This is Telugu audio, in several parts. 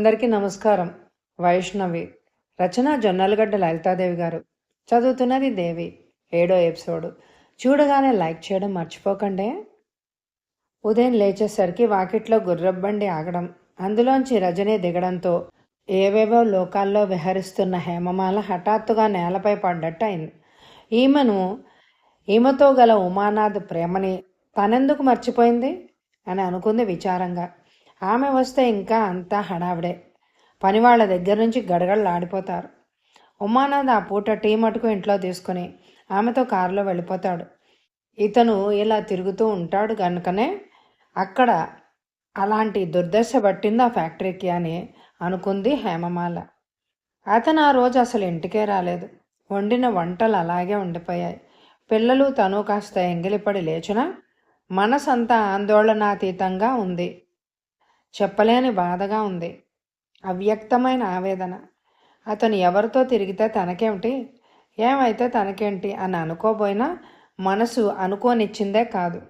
అందరికీ నమస్కారం. వైష్ణవి. రచన జొన్నలగడ్డ లలితాదేవి గారు. చదువుతున్నది దేవి. ఏడో ఎపిసోడ్. చూడగానే లైక్ చేయడం మర్చిపోకండి. ఉదయం లేచేసరికి వాకిట్లో గుర్రబ్బండి ఆగడం అందులోంచి రజనీ దిగడంతో ఏవేవో లోకాల్లో విహరిస్తున్న హేమమాల హఠాత్తుగా నేలపై పడ్డట్టు అయింది. ఈమెను ఈమెతో గల ఉమానాథ్ ప్రేమని తనెందుకు మర్చిపోయింది? అని అనుకుంది విచారంగా. ఆమె వస్తే ఇంకా అంతా హడావిడే. పనివాళ్ళ దగ్గర నుంచి గడగడలాడిపోతారు ఉమానాథ్ ఆ పూట టీ మటుకు ఇంట్లో తీసుకుని ఆమెతో కారులో వెళ్ళిపోతాడు. ఇతను ఇలా తిరుగుతూ ఉంటాడు కనుకనే అక్కడ అలాంటి దుర్దశ పట్టింది ఆ ఫ్యాక్టరీకి అని అనుకుంది హేమమాల. అతను ఆ రోజు అసలు ఇంటికే రాలేదు. వండిన వంటలు అలాగే ఉండిపోయాయి. పిల్లలు తను కాస్త ఎంగిలిపడి లేచినా మనసంతా ఆందోళనాతీతంగా ఉంది. చెప్పలేని బాధగా ఉంది. అవ్యక్తమైన ఆవేదన. అతను ఎవరితో తిరిగితే తనకేమిటి? ఏమైతే తనకేంటి అని అనుకోబోయినా మనసు అనుకోనిచ్చిందే కాదు.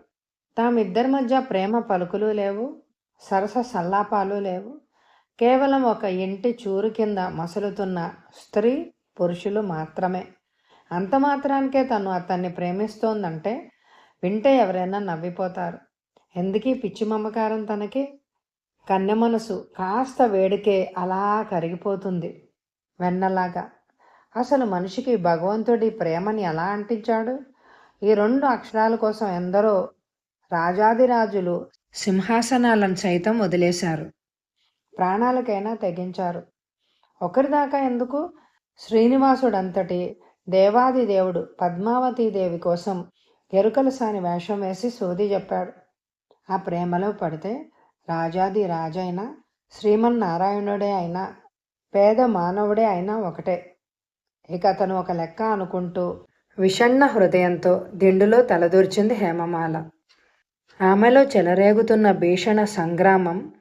తామిద్దరి మధ్య ప్రేమ పలుకులు లేవు. సరస సల్లాపాలు లేవు. కేవలం ఒక ఇంటి చూరు కింద మసలుతున్న స్త్రీ పురుషులు మాత్రమే. అంత మాత్రానికే తను అతన్ని ప్రేమిస్తోందంటే వింటే ఎవరైనా నవ్విపోతారు. ఎందుకీ పిచ్చి మమకారం తనకి? కన్నె మనసు కాస్త వేడికే అలా కరిగిపోతుంది. వెన్నలాగా. అసలు మనిషికి భగవంతుడి ప్రేమని ఎలా అంటించాడు? ఈ రెండు అక్షరాల కోసం ఎందరో రాజాదిరాజులు సింహాసనాలను సైతం వదిలేశారు. ప్రాణాలకైనా తెగించారు. ఒకరిదాకా ఎందుకు? శ్రీనివాసుడంతటి దేవాది దేవుడు పద్మావతీదేవి కోసం ఎరుకల సాని వేషం వేసి సోది చెప్పాడు. ఆ ప్రేమలో పడితే రాజాది రాజైనా శ్రీమన్నారాయణుడే అయినా పేద మానవుడే అయినా ఒకటే. ఇక అతను ఒక లెక్క అనుకుంటూ విషణ్ణ హృదయంతో దిండులో తలదూర్చింది హేమమాల. ఆమెలో చెలరేగుతున్న భీషణ సంగ్రామం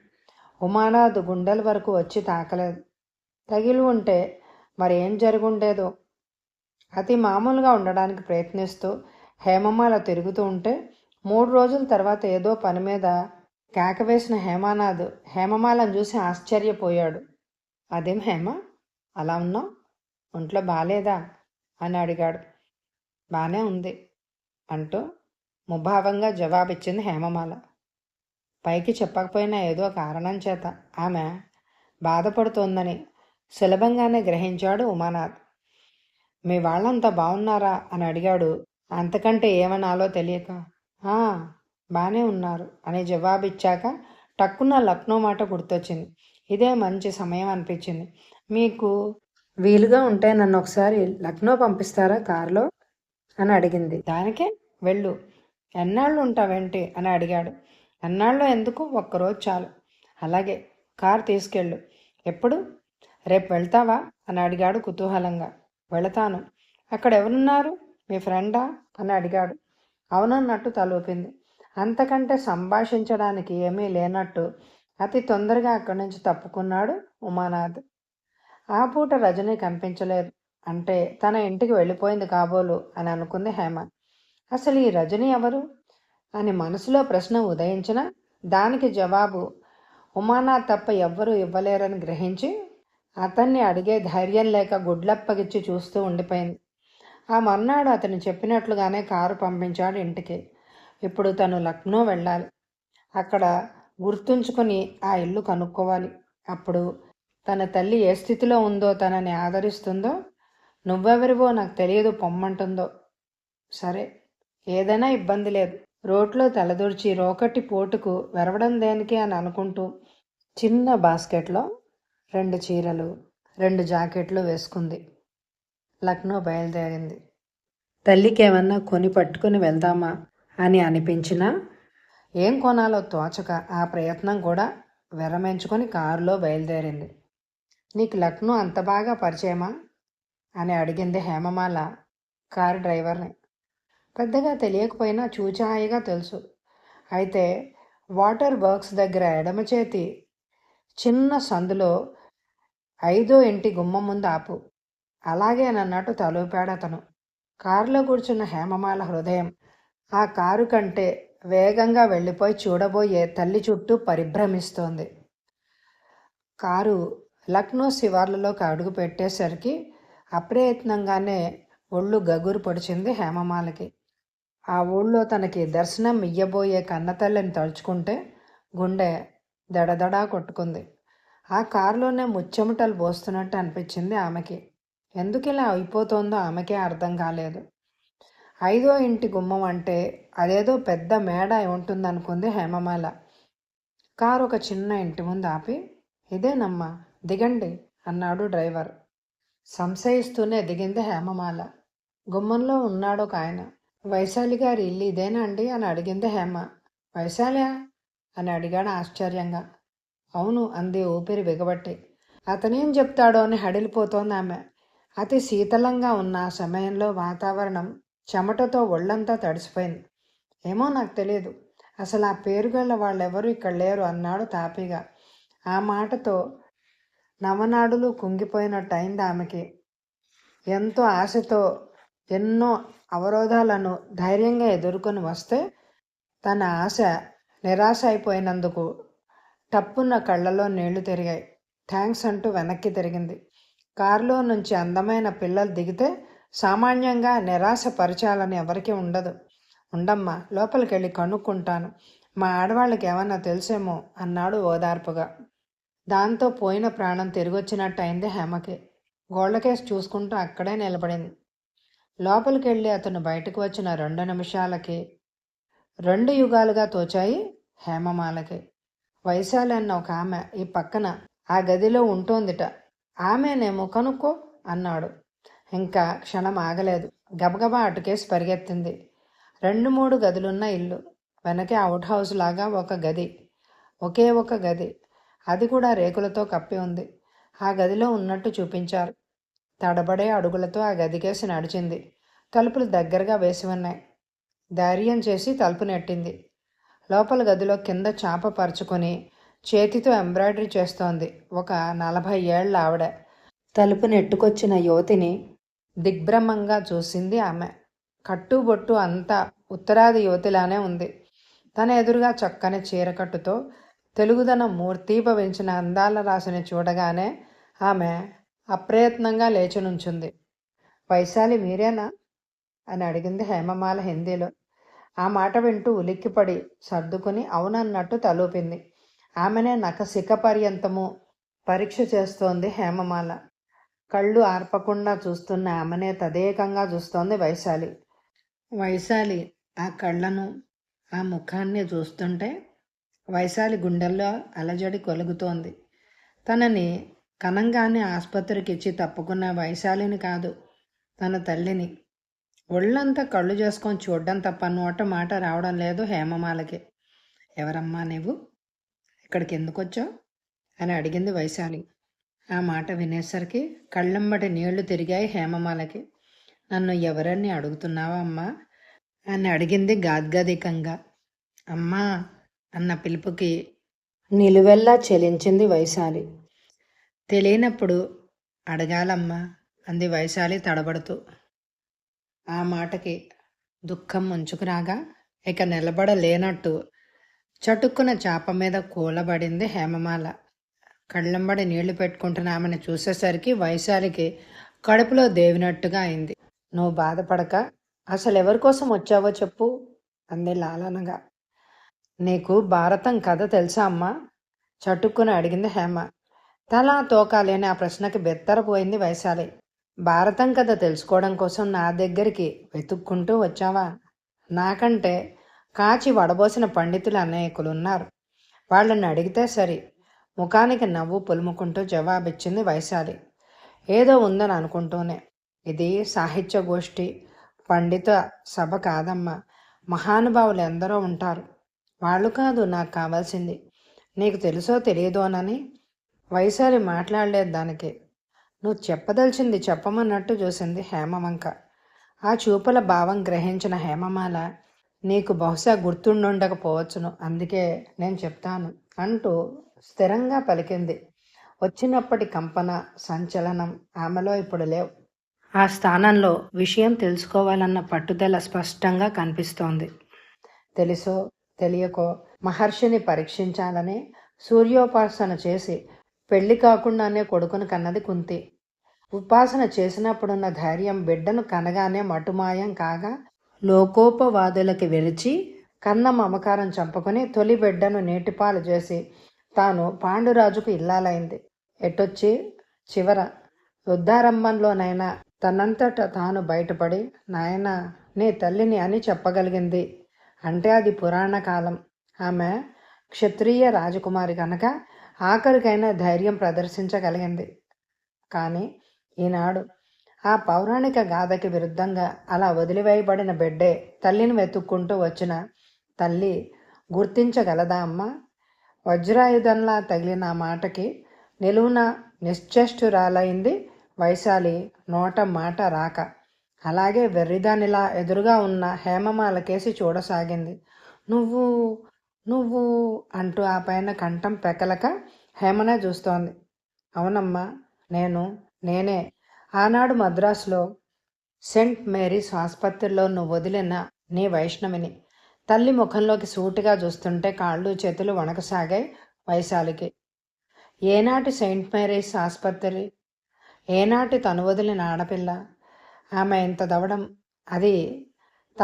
ఉమానాథ్ గుండెల వరకు వచ్చి తాకలేదు. తగిలి ఉంటే మరేం జరుగుండేదో? అతి మామూలుగా ఉండడానికి ప్రయత్నిస్తూ హేమమాల తిరుగుతూ ఉంటే మూడు రోజుల తర్వాత ఏదో పని మీద కేక వేసిన హేమానాథ్ హేమమాలను చూసి ఆశ్చర్యపోయాడు. అదేం హేమ? అలా ఉన్నావు? ఒంట్లో బాగాలేదా అని అడిగాడు. బాగానే ఉంది అంటూ ముభావంగా జవాబిచ్చింది హేమమాల. పైకి చెప్పకపోయినా ఏదో కారణం చేత ఆమె బాధపడుతోందని సులభంగానే గ్రహించాడు ఉమానాథ్. మీ వాళ్ళంతా బాగున్నారా అని అడిగాడు. అంతకంటే ఏమనాలో తెలియక. బాగానే ఉన్నారు అని జవాబిచ్చాక టక్కున లక్నో మాట గుర్తొచ్చింది. ఇదే మంచి సమయం అనిపించింది. మీకు వీలుగా ఉంటే నన్ను ఒకసారి లక్నో పంపిస్తారా కారులో? అని అడిగింది. దానికే? వెళ్ళు. ఎన్నాళ్ళు ఉంటావేంటి? అని అడిగాడు. ఎన్నాళ్ళు ఎందుకు? ఒక్కరోజు చాలు. అలాగే కారు తీసుకెళ్ళు. ఎప్పుడు? రేపు వెళ్తావా? అని అడిగాడు కుతూహలంగా. వెళతాను. అక్కడ ఎవరున్నారు? మీ ఫ్రెండా? అని అడిగాడు. అవునన్నట్టు తలూపింది. అంతకంటే సంభాషించడానికి ఏమీ లేనట్టు అతి తొందరగా అక్కడి నుంచి తప్పుకున్నాడు ఉమానాథ్. ఆ పూట రజని కనిపించలేదు. అంటే తన ఇంటికి వెళ్ళిపోయింది కాబోలు అని అనుకుంది హేమ. అసలు ఈ రజని ఎవరు? అని మనసులో ప్రశ్న ఉదయించిన దానికి జవాబు ఉమానాథ్ తప్ప ఎవ్వరూ ఇవ్వలేరని గ్రహించి అతన్ని అడిగే ధైర్యం లేక గుడ్లప్పగిచ్చి చూస్తూ ఉండిపోయింది. ఆ మర్నాడు అతను చెప్పినట్లుగానే కారు పంపించాడు ఇంటికి. ఇప్పుడు తను లక్నో వెళ్ళాలి. అక్కడ గుర్తుంచుకొని ఆ ఇల్లు కనుక్కోవాలి. అప్పుడు తన తల్లి ఏ స్థితిలో ఉందో తనని ఆదరిస్తుందో నువ్వెవరివో నాకు తెలియదు పొమ్మంటుందో. సరే ఏదైనా ఇబ్బంది లేదు. రోడ్లో తలదూర్చి రోకటి పోటుకు వెరవడం దేనికి అని అనుకుంటూ చిన్న బాస్కెట్లో రెండు చీరలు రెండు జాకెట్లు వేసుకుంది. లక్నో బయలుదేరింది. తల్లికి ఏమన్నా కొని పట్టుకుని వెళ్దామా? అని అనిపించినా ఏం కొనాలో తోచక ఆ ప్రయత్నం కూడా విరమించుకొని కారులో బయలుదేరింది. నీకు లక్నో అంత బాగా పరిచయమా? అని అడిగింది హేమమాల కారు డ్రైవర్ని. పెద్దగా తెలియకపోయినా చూచాయిగా తెలుసు. అయితే వాటర్ వర్క్స్ దగ్గర ఎడమ చేతి చిన్న సందులో ఐదో ఇంటి గుమ్మం ముందు ఆపు. అలాగే నన్నట్టు తలూపాడు అతను కారులో కూర్చున్న హేమమాల హృదయం ఆ కారు కంటే వేగంగా వెళ్ళిపోయి చూడబోయే తల్లి చుట్టూ పరిభ్రమిస్తోంది. కారు లక్నో శివార్లలోకి అడుగు పెట్టేసరికి అప్రయత్నంగానే ఒళ్ళు గగురు పొడిచింది హేమమాలకి. ఆ ఊళ్ళో తనకి దర్శనం ఇయ్యబోయే కన్నతల్లిని తలుచుకుంటే గుండె దడదడా కొట్టుకుంది. ఆ కారులోనే ముచ్చెమటలు పోస్తున్నట్టు అనిపించింది ఆమెకి. ఎందుకు ఇలా అయిపోతుందో ఆమెకే అర్థం కాలేదు. ఐదో ఇంటి గుమ్మం అంటే అదేదో పెద్ద మేడ ఉంటుందనుకుంది హేమమాల. కారు ఒక చిన్న ఇంటి ముందు ఆపి ఇదేనమ్మా దిగండి అన్నాడు డ్రైవర్. సంశయిస్తూనే దిగింది హేమమాల. గుమ్మంలో ఉన్నాడు ఒక ఆయన. వైశాలి గారి ఇల్లు ఇదేనా అండి? అని అడిగింది హేమ. వైశాలియా అని అడిగాడు ఆశ్చర్యంగా. అవును అంది ఊపిరి బిగబట్టి. అతనేం చెప్తాడో అని హడిలిపోతోంది ఆమె అతి శీతలంగా ఉన్న సమయంలో వాతావరణం చెమటతో ఒళ్ళంతా తడిసిపోయింది. ఏమో నాకు తెలియదు అసలు ఆ పేరుగల వాళ్ళెవరూ ఇక్కడ లేరు అన్నాడు తాపీగా. ఆ మాటతో నవనాడులు కుంగిపోయినట్టు అయింది ఆమెకి. ఎంతో ఆశతో ఎన్నో అవరోధాలను ధైర్యంగా ఎదుర్కొని వస్తే తన ఆశ నిరాశ అయిపోయినందుకు టప్పున్న కళ్ళలో నీళ్ళు తిరిగాయి. థ్యాంక్స్ అంటూ వెనక్కి తిరిగింది. కారులో నుంచి అందమైన పిల్లలు దిగితే సామాన్యంగా నిరాశపరచాలని ఎవరికీ ఉండదు. ఉండమ్మా లోపలికి వెళ్ళి కనుక్కుంటాను. మా ఆడవాళ్ళకి ఏమన్నా తెలుసేమో అన్నాడు ఓదార్పుగా. దాంతో పోయిన ప్రాణం తిరిగొచ్చినట్టు అయింది హేమకి. గోళ్ళకేసి చూసుకుంటూ అక్కడే నిలబడింది. లోపలికి వెళ్ళి అతను బయటకు వచ్చిన రెండు నిమిషాలకి రెండు యుగాలుగా తోచాయి హేమమాలకి. వైశాలి అన్న ఒక ఆమె ఈ పక్కన ఆ గదిలో ఉంటోందిట. ఆమెనేమో కనుక్కో అన్నాడు. ఇంకా క్షణం ఆగలేదు. గబగబా అటుకేసి పరిగెత్తింది. రెండు మూడు గదులున్న ఇల్లు. వెనకే అవుట్ హౌస్ లాగా ఒక గది. ఒకే ఒక గది. అది కూడా రేకులతో కప్పి ఉంది. ఆ గదిలో ఉన్నట్టు చూపించారు. తడబడే అడుగులతో ఆ గదికేసి నడిచింది. తలుపులు దగ్గరగా వేసి ఉన్నాయి. ధైర్యం చేసి తలుపు నెట్టింది. లోపల గదిలో కింద చాప పరుచుకొని చేతితో ఎంబ్రాయిడరీ చేస్తోంది. ఒక నలభై ఏళ్ళ ఆవిడ. తలుపు నెట్టుకొచ్చిన యువతిని దిగ్భ్రమంగా చూసింది ఆమె. కట్టుబొట్టు అంతా ఉత్తరాది యువతిలానే ఉంది. తన ఎదురుగా చక్కని చీరకట్టుతో తెలుగుదనం మూర్తీభవించిన అందాల రాశిని చూడగానే ఆమె అప్రయత్నంగా లేచి నుంచుంది. వైశాలి మీరేనా? అని అడిగింది హేమమాల హిందీలో. ఆ మాట వింటూ ఉలిక్కిపడి సర్దుకుని అవునన్నట్టు తలూపింది. ఆమెనే నఖశిఖ పర్యంతము పరీక్ష చేస్తోంది హేమమాల. కళ్ళు ఆర్పకుండా చూస్తున్న ఆమెనే తదేకంగా చూస్తోంది వైశాలి. వైశాలి ఆ కళ్ళను ఆ ముఖాన్ని చూస్తుంటే వైశాలి గుండెల్లో అలజడి కొలుగుతోంది. తనని కనంగానే ఆసుపత్రికి ఇచ్చి తప్పుకున్న వైశాలిని కాదు తన తల్లిని. ఒళ్ళంతా కళ్ళు చేసుకొని చూడడం తప్ప నోట మాట రావడం లేదు హేమమాలకి. ఎవరమ్మా నువ్వు ఇక్కడికి ఎందుకు వచ్చావు అని అడిగింది వైశాలి. ఆ మాట వినేసరికి కళ్ళంబటి నీళ్ళు తిరిగాయి హేమమాలకి. నన్ను ఎవరని అడుగుతున్నావా అమ్మా? అని అడిగింది గాద్గదికంగా. అమ్మా! అన్న పిలుపుకి నిలువెల్లా చెలించింది వైశాలి. తెలియనప్పుడు అడగాలమ్మా! అంది వైశాలి తడబడుతూ. ఆ మాటకి దుఃఖం ముంచుకురాగా ఇక నిలబడలేనట్టు చటుక్కున చాప మీద కూలబడింది హేమమాల. కళ్ళంబడి నీళ్ళు పెట్టుకుంటున్న ఆమెను చూసేసరికి వైశాలికి కడుపులో దేవినట్టుగా అయింది. నువ్వు బాధపడక అసలు ఎవరి కోసం వచ్చావో చెప్పు అంది లాలనగా. నీకు భారతం కథ తెలుసా అమ్మా? చటుక్కుని అడిగింది హేమ. తలా తోకాలేని ఆ ప్రశ్నకి బెత్తరపోయింది వైశాలి. భారతం కథ తెలుసుకోవడం కోసం నా దగ్గరికి వెతుక్కుంటూ వచ్చావా? నాకంటే కాచి వడబోసిన పండితులు అనేకులు ఉన్నారు వాళ్ళని అడిగితే సరి ముఖానికి నవ్వు పులుముకుంటూ జవాబిచ్చింది వైశాలి. ఏదో ఉందని అనుకుంటూనే. ఇది సాహిత్య గోష్ఠి పండిత సభ కాదమ్మా. మహానుభావులు ఎందరో ఉంటారు. వాళ్ళు కాదు నాకు కావాల్సింది. నీకు తెలుసో తెలియదోనని వైశాలి మాట్లాడలేదు దానికి. నువ్వు చెప్పదలిచింది చెప్పమన్నట్టు చూసింది హేమవంక. ఆ చూపుల భావం గ్రహించిన హేమమాల నీకు బహుశా గుర్తుండుండకపోవచ్చును. అందుకే నేను చెప్తాను. అంటూ స్థిరంగా పలికింది. వచ్చినప్పటి కంపన సంచలనం ఆమెలో ఇప్పుడు లేవు. ఆ స్థానంలో విషయం తెలుసుకోవాలన్న పట్టుదల స్పష్టంగా కనిపిస్తోంది. తెలుసో తెలియకో మహర్షిని పరీక్షించాలని సూర్యోపాసన చేసి పెళ్ళి కాకుండానే కొడుకును కన్నది కుంతి. ఉపాసన చేసినప్పుడున్న ధైర్యం బిడ్డను కనగానే మటుమాయం కాగా లోకోపవాదులకి వెలిచి కన్న మమకారం చంపుకొని తొలి బిడ్డను నేటిపాలు చేసి తాను పాండురాజుకు ఇల్లాలైంది. ఎటొచ్చి? చివర యుద్ధారంభంలోనైనా తనంతట తాను బయటపడి నాయన నీ తల్లిని అని చెప్పగలిగింది. అంటే అది పురాణ కాలం. ఆమె క్షత్రియ రాజకుమారి కనుక ఆఖరికైనా ధైర్యం ప్రదర్శించగలిగింది. కానీ ఈనాడు ఆ పౌరాణిక గాథకి విరుద్ధంగా అలా వదిలివేయబడిన బిడ్డే తల్లిని వెతుక్కుంటూ వచ్చిన తల్లి గుర్తించగలదా అమ్మ? వజ్రాయుధంలా తగిలిన మాటకి నిలువున నిశ్చేష్టురాలైంది వైశాలి నోట మాట రాక. అలాగే వెర్రిదానిలా ఎదురుగా ఉన్న హేమమాల కేసి చూడసాగింది. నువ్వు నువ్వు అంటూ ఆ పైన కంఠం పెకలక హేమనే చూస్తోంది. అవునమ్మా నేను నేనే. ఆనాడు మద్రాసులో సెంట్ మేరీస్ ఆసుపత్రిలో నువ్వు వదిలిన నీ వైష్ణవిని. తల్లి ముఖంలోకి సూటిగా చూస్తుంటే కాళ్ళు చేతులు వణకసాగాయి వైశాలికి. ఏనాటి సెయింట్ మేరీస్ ఆసుపత్రి? ఏనాటి తను వదిలిన ఆడపిల్ల? ఆమె ఇంత దవడం అది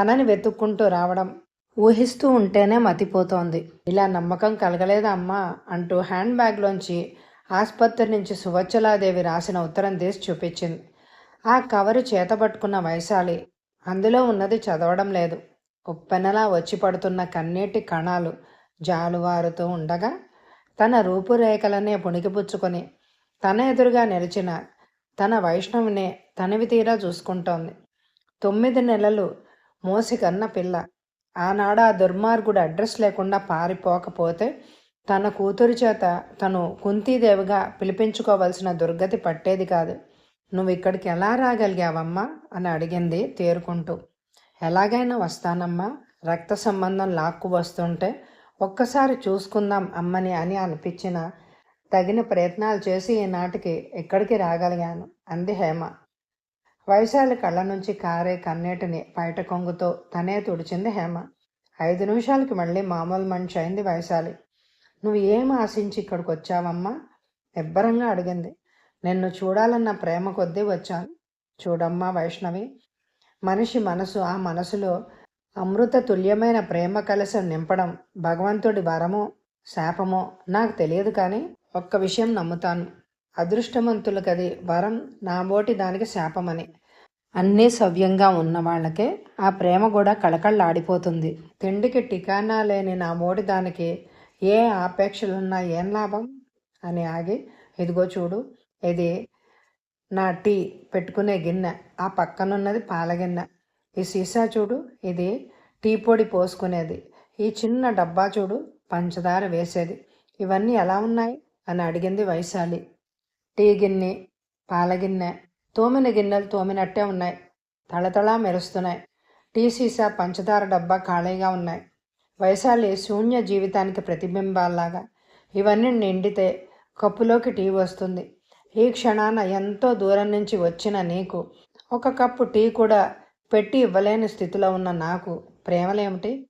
తనని వెతుక్కుంటూ రావడం ఊహిస్తూ ఉంటేనే మతిపోతోంది. ఇలా నమ్మకం కలగలేదా అమ్మా? అంటూ హ్యాండ్ బ్యాగ్లోంచి ఆసుపత్రి నుంచి సువచ్చలాదేవి రాసిన ఉత్తరం తీసి చూపించింది. ఆ కవరు చేతబట్టుకున్న వైశాలి అందులో ఉన్నది చదవడం లేదు. ఉప్పెనలా వచ్చి పడుతున్న కన్నీటి కణాలు జాలువారుతూ ఉండగా తన రూపురేఖలనే పుణికిపుచ్చుకొని తన ఎదురుగా నిలిచిన తన వైష్ణవినే తనివి తీరా చూసుకుంటోంది. తొమ్మిది నెలలు మోసి కన్న పిల్ల. ఆనాడు ఆ దుర్మార్గుడు అడ్రస్ లేకుండా పారిపోకపోతే తన కూతురి చేత తను కుంతీదేవిగా పిలిపించుకోవలసిన దుర్గతి పట్టేది కాదు. నువ్వు ఇక్కడికి ఎలా రాగలిగావమ్మా? అని అడిగింది తేరుకుంటూ. ఎలాగైనా వస్తానమ్మా. రక్త సంబంధం లాక్కు వస్తుంటే ఒక్కసారి చూసుకుందాం అమ్మని అని అనిపించిన తగిన ప్రయత్నాలు చేసి ఈనాటికి ఎక్కడికి రాగలిగాను అంది హేమ. వైశాలి కళ్ళ నుంచి కారే కన్నీటిని బయట కొంగుతో తనే తుడిచింది హేమ. ఐదు నిమిషాలకి మళ్ళీ మామూలు మనిషి అయింది వైశాలి. నువ్వు ఏం ఆశించి ఇక్కడికి వచ్చావమ్మా? నిబ్బరంగా అడిగింది. నిన్ను చూడాలన్న ప్రేమ కొద్దీ వచ్చాను. చూడమ్మా వైష్ణవి. మనిషి మనసు ఆ మనసులో అమృత తుల్యమైన ప్రేమ కలశం నింపడం భగవంతుడి వరమో శాపమో నాకు తెలియదు కానీ ఒక్క విషయం నమ్ముతాను. అదృష్టవంతులకది వరం నాబోటి దానికి శాపమని. అన్నీ సవ్యంగా ఉన్న వాళ్ళకే ఆ ప్రేమ కూడా కళకళ్ళాడిపోతుంది తిండికి టికానా లేని నా మోడి దానికి ఏ ఆపేక్షలున్నా ఏం లాభం? అని ఆగి ఇదిగో చూడు ఇది నా టీ పెట్టుకునే గిన్నె ఆ పక్కనున్నది పాల గిన్నె. ఈ సీసా చూడు ఇది టీ పొడి పోసుకునేది. ఈ చిన్న డబ్బా చూడు పంచదార వేసేది. ఇవన్నీ ఎలా ఉన్నాయి? అని అడిగింది వైశాలి. టీ గిన్నె పాల గిన్నె తోమిన గిన్నెలు తోమినట్టే ఉన్నాయి. తళతళా మెరుస్తున్నాయి. టీ సీసా పంచదార డబ్బా ఖాళీగా ఉన్నాయి. వైశాలి శూన్య జీవితానికి ప్రతిబింబాల్లాగా ఇవన్నీ నిండితే కప్పులోకి టీ వస్తుంది. ఈ క్షణాన ఎంతో దూరం నుంచి వచ్చిన నీకు. ఒక కప్పు టీ కూడా పెట్టి ఇవ్వలేని స్థితిలో ఉన్న నాకు ప్రేమలేమిటి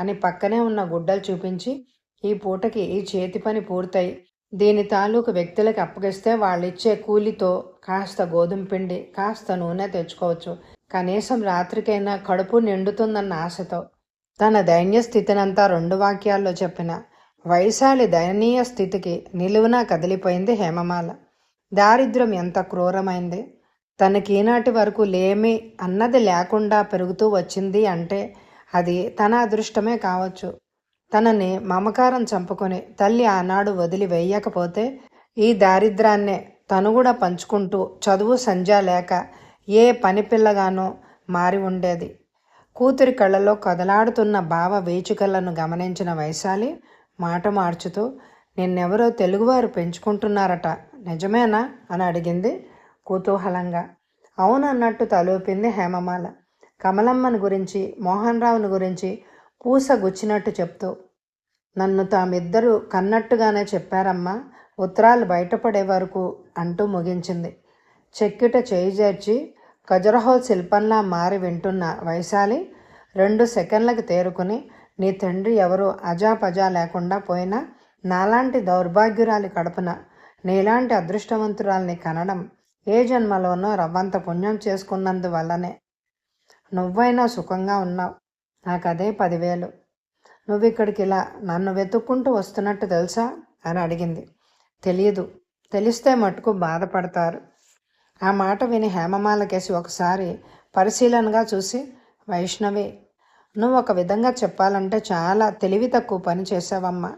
అని పక్కనే ఉన్న గుడ్డలు చూపించి ఈ పూటకి ఈ చేతి పని పూర్తయి. దీని తాలూకు వ్యక్తులకు అప్పగిస్తే వాళ్ళిచ్చే కూలితో కాస్త గోధుమ పిండి కాస్త నూనె తెచ్చుకోవచ్చు. కనీసం రాత్రికైనా కడుపు నిండుతుందన్న ఆశతో. తన దైన్య స్థితినంతా రెండు వాక్యాల్లో చెప్పిన. వైశాలి దయనీయ స్థితికి నిలువునా కదిలిపోయింది హేమమాల. దారిద్ర్యం ఎంత క్రూరమైంది? తనకి ఈనాటి వరకు లేమి అన్నది లేకుండా పెరుగుతూ వచ్చింది అంటే అది తన అదృష్టమే కావచ్చు. తనని మమకారం చంపుకొని తల్లి ఆనాడు వదిలి వేయకపోతే ఈ దారిద్రాన్నే తను కూడా పంచుకుంటూ చదువు సంధ్య లేక ఏ పని పిల్లగానో మారి ఉండేది. కూతురి కళ్ళలో కదలాడుతున్న భావ వేచికలను గమనించిన వైశాలి మాట మార్చుతూ నిన్నెవరో తెలుగువారు పెంచుకుంటున్నారట. నిజమేనా? అని అడిగింది కుతూహలంగా. అవునన్నట్టు తలూపింది హేమమాల. కమలమ్మని గురించి మోహన్ రావుని గురించి పూస గుచ్చినట్టు చెప్తూ నన్ను తామిద్దరూ కన్నట్టుగానే చెప్పారమ్మా ఉత్తరాలు బయటపడే వరకు అంటూ ముగించింది. చెక్కిట చేయి చేర్చి శిల్పంలా మారి వింటున్న వైశాలి రెండు సెకండ్లకు తేరుకుని నీ తండ్రి ఎవరు అజాపజా లేకుండా పోయినా నాలాంటి దౌర్భాగ్యురాలి కడపన నీలాంటి అదృష్టవంతురాల్ని కనడం ఏ జన్మలోనో రవ్వంత పుణ్యం చేసుకున్నందువల్లనే. నువ్వైనా సుఖంగా ఉన్నావు. నాకు అదే పదివేలు. నువ్వు ఇక్కడికి ఇలా నన్ను వెతుక్కుంటూ వస్తున్నట్టు తెలుసా? అని అడిగింది. తెలియదు తెలిస్తే మటుకు బాధపడతారు. ఆ మాట విని హేమమాలకేసి ఒకసారి పరిశీలనగా చూసి వైష్ణవి నువ్వు ఒక విధంగా చెప్పాలంటే చాలా తెలివి తక్కువ పని చేసావమ్మా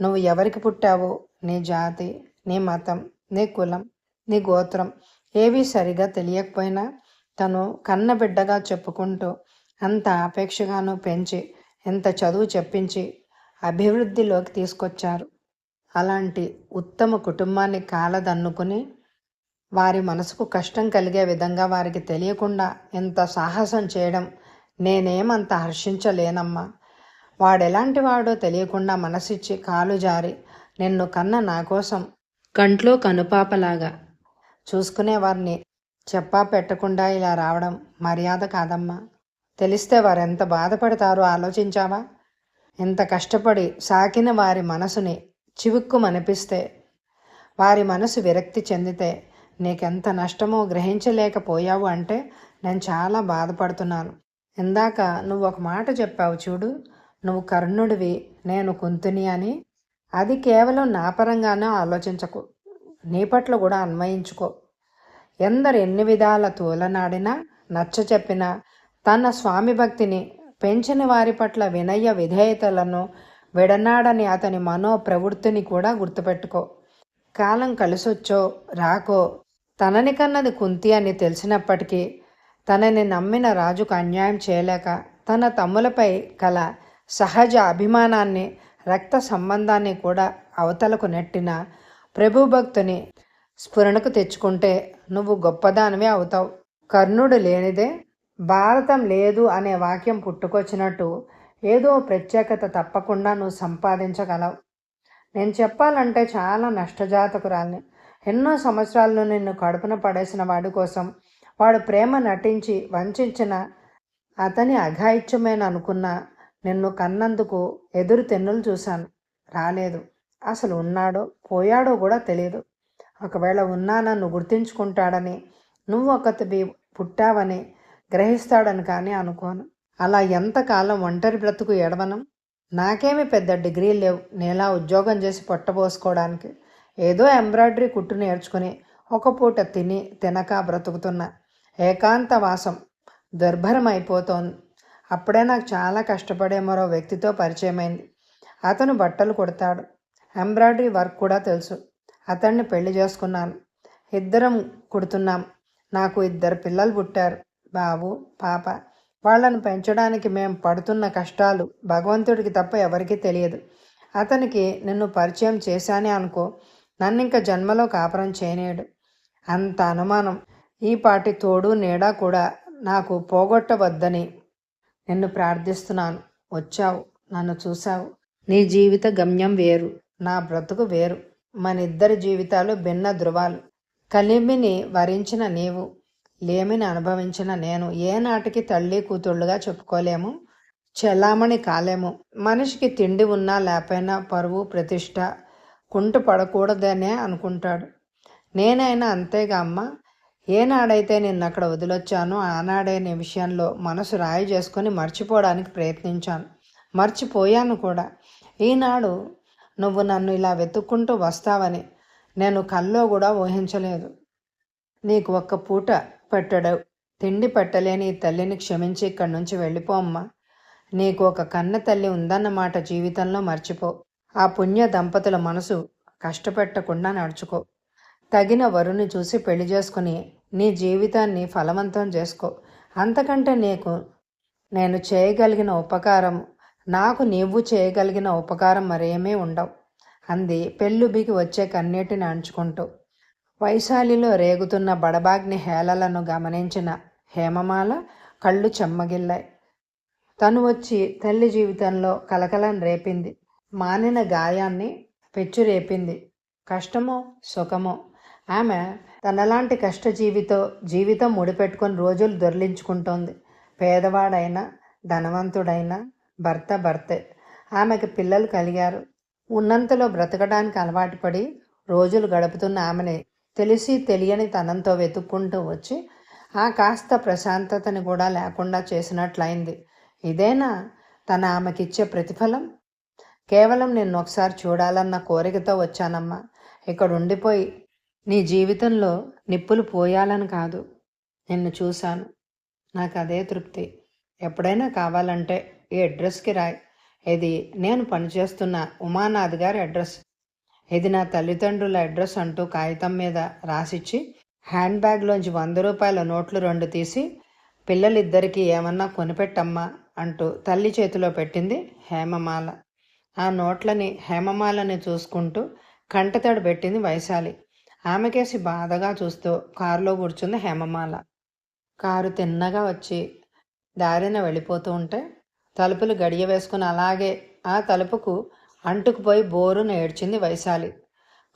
నువ్వు ఎవరికి పుట్టావో? నీ జాతి నీ మతం నీ కులం నీ గోత్రం ఏవి సరిగా తెలియకపోయినా తను కన్న బిడ్డగా చెప్పుకుంటూ అంత అపేక్షగాను పెంచి ఎంత చదువు చెప్పించి అభివృద్ధిలోకి తీసుకొచ్చారు. అలాంటి ఉత్తమ కుటుంబాన్ని కాలదన్నుకుని వారి మనసుకు కష్టం కలిగే విధంగా వారికి తెలియకుండా ఎంత సాహసం చేయడం నేనేమంత హర్షించలేనమ్మా. వాడెలాంటి వాడో తెలియకుండా మనసిచ్చి కాలు జారి నిన్ను కన్న నా కోసం కంట్లో కనుపాపలాగా. చూసుకునేవారిని. చెప్పా పెట్టకుండా ఇలా రావడం మర్యాద కాదమ్మా. తెలిస్తే వారెంత బాధపడతారో ఆలోచించావా? ఇంత కష్టపడి సాకిన వారి మనసుని చివుక్కుమనిపిస్తే వారి మనసు విరక్తి చెందితే నీకెంత నష్టమో గ్రహించలేకపోయావు అంటే నేను చాలా బాధపడుతున్నాను. ఇందాక నువ్వు ఒక మాట చెప్పావు చూడు నువ్వు కర్ణుడివి నేను కుంతుని అని. అది కేవలం నా పరంగానే ఆలోచించకు. నీ పట్ల కూడా అన్వయించుకో. ఎందరు ఎన్ని విధాల తూలనాడినా నచ్చ చెప్పినా తన స్వామి భక్తిని పెంచిన వారి పట్ల వినయ విధేయతలను విడనాడని అతని మనో ప్రవృత్తిని కూడా గుర్తుపెట్టుకో. కాలం కలిసొచ్చో రాకో తనని కన్నది కుంతి అని తెలిసినప్పటికీ తనని నమ్మిన రాజుకు అన్యాయం చేయలేక తన తమ్ములపై కల సహజ అభిమానాన్ని రక్త సంబంధాన్ని కూడా అవతలకు నెట్టిన ప్రభుభక్తుని స్ఫురణకు తెచ్చుకుంటే నువ్వు గొప్పదానివే అవుతావు. కర్ణుడు లేనిదే భారతం లేదు అనే వాక్యం పుట్టుకొచ్చినట్టు ఏదో ప్రత్యేకత తప్పకుండా నువ్వు సంపాదించగలవు. నేను చెప్పాలంటే చాలా నష్టజాతకురాల్ని. ఎన్నో సంవత్సరాలను నిన్ను కడుపున పడేసిన వాడి కోసం వాడు ప్రేమ నటించి వంచిన అతని అఘాయిత్యమేననుకున్నా నిన్ను కన్నందుకు ఎదురు తెన్నులు చూశాను. రాలేదు. అసలు ఉన్నాడో పోయాడో కూడా తెలియదు ఒకవేళ ఉన్నా నన్ను గుర్తించుకుంటాడని నువ్వు ఒకటి పుట్టావని గ్రహిస్తాడని కానీ అనుకోను. అలా ఎంతకాలం ఒంటరి బ్రతుకు ఎడవనం? నాకేమి పెద్ద డిగ్రీ లేవు. నేలా ఉద్యోగం చేసి పొట్టబోసుకోవడానికి ఏదో ఎంబ్రాయిడరీ కుట్టు నేర్చుకుని ఒక పూట తిని తినక బ్రతుకుతున్నా. ఏకాంత వాసం దుర్భరం అయిపోతోంది అప్పుడే నాకు చాలా కష్టపడే మరో వ్యక్తితో పరిచయమైంది. అతను బట్టలు కుడతాడు. ఎంబ్రాయిడరీ వర్క్ కూడా తెలుసు. అతన్ని పెళ్ళి చేసుకున్నాను. ఇద్దరం కుడుతున్నాం. నాకు ఇద్దరు పిల్లలు పుట్టారు. బాబు పాప. వాళ్ళను పెంచడానికి మేము పడుతున్న కష్టాలు భగవంతుడికి తప్ప ఎవరికీ తెలియదు. అతనికి నిన్ను పరిచయం చేశానే అనుకో. నన్ను ఇంకా జన్మలో కాపురం చేయనేడు అంత అనుమానం. ఈ పాటి తోడు నీడా కూడా నాకు పోగొట్టవద్దని నిన్ను ప్రార్థిస్తున్నాను. వచ్చావు. నన్ను చూశావు. నీ జీవిత గమ్యం వేరు. నా బ్రతుకు వేరు. మన ఇద్దరి జీవితాలు భిన్న ధృవాలు. కలిమిని వరించిన నీవు లేమిని అనుభవించిన నేను ఏనాటికి తల్లి కూతుళ్ళుగా చెప్పుకోలేము. చెలామణి కాలేము. మనిషికి తిండి ఉన్నా లేకపోయినా పరువు ప్రతిష్ట కుంటు పడకూడదనే అనుకుంటాడు. నేనైనా అంతేగా అమ్మ. ఏనాడైతే నిన్న అక్కడ వదిలొచ్చానో ఆనాడే నీ విషయంలో మనసు రాయి చేసుకొని మర్చిపోవడానికి ప్రయత్నించాను. మర్చిపోయాను కూడా. ఈనాడు నువ్వు నన్ను ఇలా వెతుక్కుంటూ వస్తావని నేను కల్లో కూడా ఊహించలేదు. నీకు ఒక్క పూట పెట్టడు తిండి పెట్టలేని ఈ తల్లిని క్షమించి ఇక్కడి నుంచి వెళ్ళిపో అమ్మా. నీకు ఒక కన్న తల్లి ఉందన్నమాట జీవితంలో మర్చిపో. ఆ పుణ్య దంపతుల మనసు కష్టపెట్టకుండా నడుచుకో. తగిన వరుని చూసి పెళ్ళి చేసుకుని నీ జీవితాన్ని ఫలవంతం చేసుకో. అంతకంటే నీకు నేను చేయగలిగిన ఉపకారం నాకు నీవు చేయగలిగిన ఉపకారం మరేమీ ఉండవు అంది పెళ్ళుబికి వచ్చే కన్నీటిని అంచుకుంటూ. వైశాలిలో రేగుతున్న బడబాగ్ని హేళలను గమనించిన హేమమాల కళ్ళు చెమ్మగిల్లాయి. తను వచ్చి తల్లి జీవితంలో కలకలం రేపింది మానిన గాయాన్ని పెచ్చు రేపింది కష్టమో సుఖమో ఆమె తనలాంటి కష్టజీవితో జీవితం ముడిపెట్టుకొని రోజులు దొర్లించుకుంటోంది. పేదవాడైనా ధనవంతుడైనా భర్త భర్తే. ఆమెకు పిల్లలు కలిగారు. ఉన్నంతలో బ్రతకడానికి అలవాటు పడి రోజులు గడుపుతున్న ఆమెని తెలిసి తెలియని తనంతో వెతుక్కుంటూ వచ్చి ఆ కాస్త ప్రశాంతతని కూడా లేకుండా చేసినట్లయింది. ఇదేనా తన ఆమెకిచ్చే ప్రతిఫలం? కేవలం నిన్ను ఒకసారి చూడాలన్న కోరికతో వచ్చానమ్మా. ఇక్కడ ఉండిపోయి నీ జీవితంలో నిప్పులు పోయాలని కాదు. నిన్ను చూశాను. నాకు అదే తృప్తి. ఎప్పుడైనా కావాలంటే ఈ అడ్రస్కి రాయి. ఇది నేను పనిచేస్తున్న ఉమానాథ్ గారి అడ్రస్. ఇది నా తల్లిదండ్రుల అడ్రస్ అంటూ కాగితం మీద రాసిచ్చి హ్యాండ్ బ్యాగ్లోంచి వంద రూపాయల నోట్లు రెండు తీసి పిల్లలిద్దరికీ ఏమన్నా కొనిపెట్టమ్మా అంటూ తల్లి చేతిలో పెట్టింది హేమమాల. ఆ నోట్లని హేమమాలని చూసుకుంటూ కంటతడి పెట్టింది వైశాలి. ఆమెకేసి బాధగా చూస్తూ కారులో కూర్చుంది హేమమాల. కారు తిన్నగా వచ్చి దారిన వెళ్ళిపోతూ ఉంటే తలుపులు గడియ వేసుకుని అలాగే ఆ తలుపుకు అంటుకుపోయి బోరును ఏడ్చింది వైశాలి.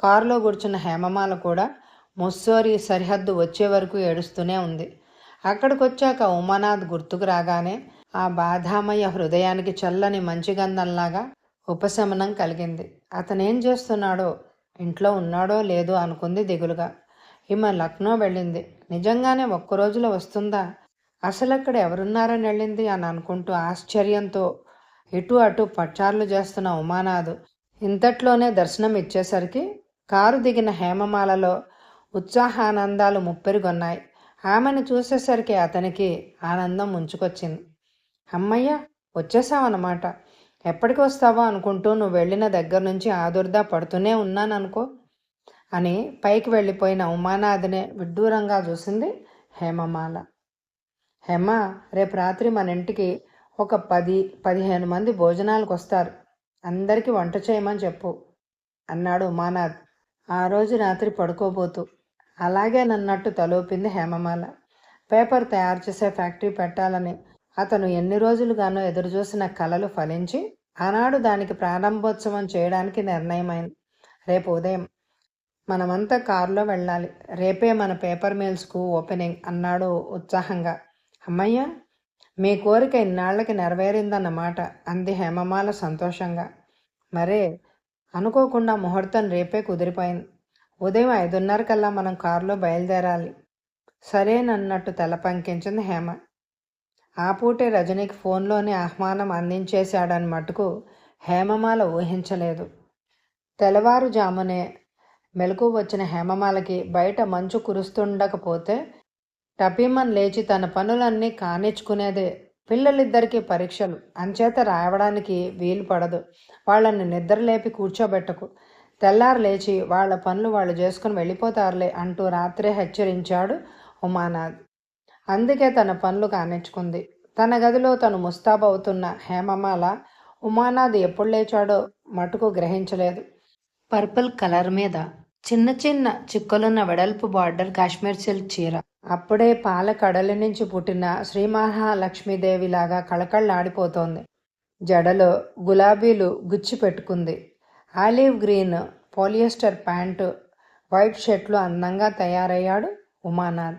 కారులో కూర్చున్న హేమమాల కూడా ముస్సోరి సరిహద్దు వచ్చే వరకు ఏడుస్తూనే ఉంది. అక్కడికి వచ్చాక ఉమానాథ్ గుర్తుకు రాగానే ఆ బాధామయ హృదయానికి చల్లని మంచి గంధంలాగా ఉపశమనం కలిగింది. అతనేం చేస్తున్నాడో ఇంట్లో ఉన్నాడో లేదో అనుకుంది దిగులుగా. ఈమె లక్నో వెళ్ళింది. నిజంగానే ఒక్క రోజులో వస్తుందా? అసలు అక్కడ ఎవరున్నారని వెళ్ళింది అని అనుకుంటూ ఆశ్చర్యంతో ఇటు అటు పచ్చార్లు చేస్తున్న ఉమానాథు ఇంతట్లోనే దర్శనం ఇచ్చేసరికి కారు దిగిన హేమమాలలో ఉత్సాహానందాలు ముప్పెరుగొన్నాయి. ఆమెను చూసేసరికి అతనికి ఆనందం ముంచుకొచ్చింది. అమ్మయ్య వచ్చేసావన్నమాట ఎప్పటికి వస్తావో అనుకుంటూ నువ్వు వెళ్ళిన దగ్గర నుంచి ఆదుర్దా పడుతూనే ఉన్నాననుకో అని పైకి వెళ్ళిపోయిన ఉమానాథినే విడ్డూరంగా చూసింది హేమమాల. హేమ రేపు రాత్రి మన ఇంటికి ఒక పది పదిహేను మంది భోజనాలకు వస్తారు. అందరికీ వంట చేయమని చెప్పు అన్నాడు ఉమానాథ్. ఆ రోజు రాత్రి పడుకోబోతూ. అలాగే నన్నట్టు తలూపింది హేమమాల. పేపర్ తయారు చేసే ఫ్యాక్టరీ పెట్టాలని అతను ఎన్ని రోజులుగానో ఎదురుచూసిన కలలు ఫలించి ఆనాడు దానికి ప్రారంభోత్సవం చేయడానికి నిర్ణయమైంది. రేపు ఉదయం మనమంతా కారులో వెళ్ళాలి. రేపే మన పేపర్ మిల్స్కు ఓపెనింగ్ అన్నాడు ఉత్సాహంగా. అమ్మయ్య మీ కోరిక ఇన్నాళ్ళకి నెరవేరిందన్నమాట అంది హేమమాల సంతోషంగా. మరే అనుకోకుండా ముహూర్తం రేపే కుదిరిపోయింది. ఉదయం ఐదున్నర కల్లా మనం కారులో బయలుదేరాలి. సరేనన్నట్టు తల పంకించింది హేమ. ఆ పూటే రజనీకి ఫోన్లోని ఆహ్వానం అందించేశాడని మటుకు హేమమాల ఊహించలేదు. తెల్లవారుజామునే మెలకు వచ్చిన హేమమాలకి బయట మంచు కురుస్తుండకపోతే టపీమన్ లేచి తన పనులన్నీ కానిచ్చుకునేదే. పిల్లలిద్దరికీ పరీక్షలు. అంచేత రాయవడానికి వీలు పడదు. వాళ్ళని నిద్రలేపి కూర్చోబెట్టకు. తెల్లారు లేచి వాళ్ళ పనులు వాళ్ళు చేసుకుని వెళ్ళిపోతారులే అంటూ రాత్రే హెచ్చరించాడు ఉమానాథ్. అందుకే తన పనులు కానిచ్చుకుంది. తన గదిలో తను ముస్తాబవుతున్న హేమమాల ఉమానాథ్ ఎప్పుడు లేచాడో మటుకు గ్రహించలేదు. పర్పుల్ కలర్ మీద చిన్న చిన్న చిక్కులున్న వెడల్పు బార్డర్ కాశ్మీర్ సిల్క్ చీర. అప్పుడే పాల కడలి నుంచి పుట్టిన శ్రీ మహాలక్ష్మీదేవిలాగా కళకళలాడిపోతోంది. జడలో గులాబీలు గుచ్చి పెట్టుకుంది. Olive green polyester pant white షర్ట్లు అందంగా తయారయ్యాడు ఉమానాథ్.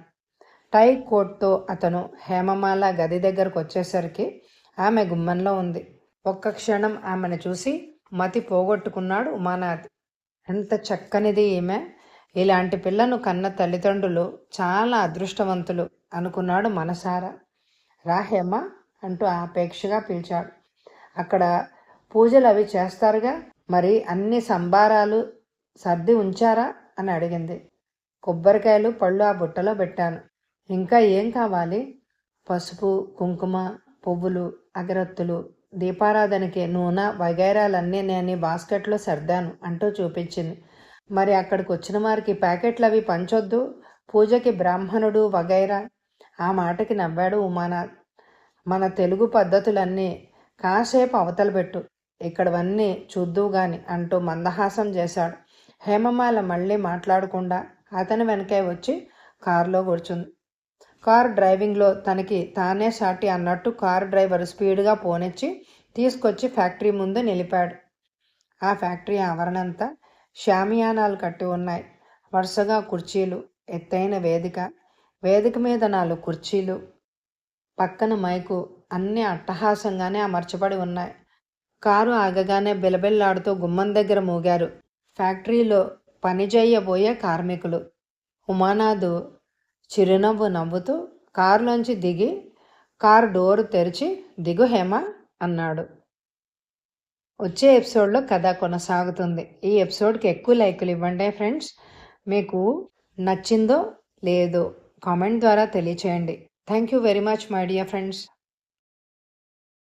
టై కోట్తో అతను హేమమాల గది దగ్గరకు వచ్చేసరికి ఆమె గుమ్మంలో ఉంది. ఒక్క క్షణం ఆమెను చూసి మతి పోగొట్టుకున్నాడు ఉమానాథ్. ఎంత చక్కనిది ఈమె. ఇలాంటి పిల్లను కన్న తల్లిదండ్రులు చాలా అదృష్టవంతులు అనుకున్నాడు మనసారా. రా హేమ అంటూ ఆపేక్షగా పిలిచాడు. అక్కడ పూజలు అవి చేస్తారుగా? మరి అన్ని సంబారాలు సర్ది ఉంచారా? అని అడిగింది. కొబ్బరికాయలు పళ్ళు ఆ బుట్టలో పెట్టాను. ఇంకా ఏం కావాలి? పసుపు కుంకుమ పువ్వులు అగరత్తులు దీపారాధనకి నూనె వగైరాలన్నీ నేను బాస్కెట్లో సర్దాను అంటూ చూపించింది. మరి అక్కడికి వచ్చిన వారికి ప్యాకెట్లు అవి పంచొద్దు? పూజకి బ్రాహ్మణుడు వగైరా? ఆ మాటకి నవ్వాడు ఉమానాథ్. మన తెలుగు పద్ధతులన్నీ కాసేపు అవతల పెట్టు ఇక్కడవన్నీ చూద్దువు గాని అంటూ మందహాసం చేశాడు. హేమమాల మళ్ళీ మాట్లాడకుండా అతని వెనకే వచ్చి కారులో కూర్చుంది. కార్ డ్రైవింగ్లో తనకి తానే సాటి అన్నట్టు కారు డ్రైవర్ స్పీడ్గా పోనిచ్చి తీసుకొచ్చి ఫ్యాక్టరీ ముందు నిలిపాడు. ఆ ఫ్యాక్టరీ ఆవరణంతా షామియానాలు కట్టి ఉన్నాయి. వరుసగా కుర్చీలు ఎత్తైన వేదిక వేదిక మీద నాలుగు కుర్చీలు పక్కన మైకు అన్నీ అట్టహాసంగానే అమర్చబడి ఉన్నాయి. కారు ఆగగానే బిలబిల్లాడుతూ గుమ్మం దగ్గర మూగారు. ఫ్యాక్టరీలో పని చేయబోయే కార్మికులు. ఉమానాథ్ చిరునవ్వు నవ్వుతూ కారులోంచి దిగి కారు డోరు తెరిచి దిగు హేమ అన్నాడు. వచ్చే ఎపిసోడ్లో కథ కొనసాగుతుంది. ఈ ఎపిసోడ్కి ఎక్కువ లైకులు ఇవ్వండి ఫ్రెండ్స్. మీకు నచ్చిందో లేదో కామెంట్ ద్వారా తెలియచేయండి. Thank you very much my dear friends.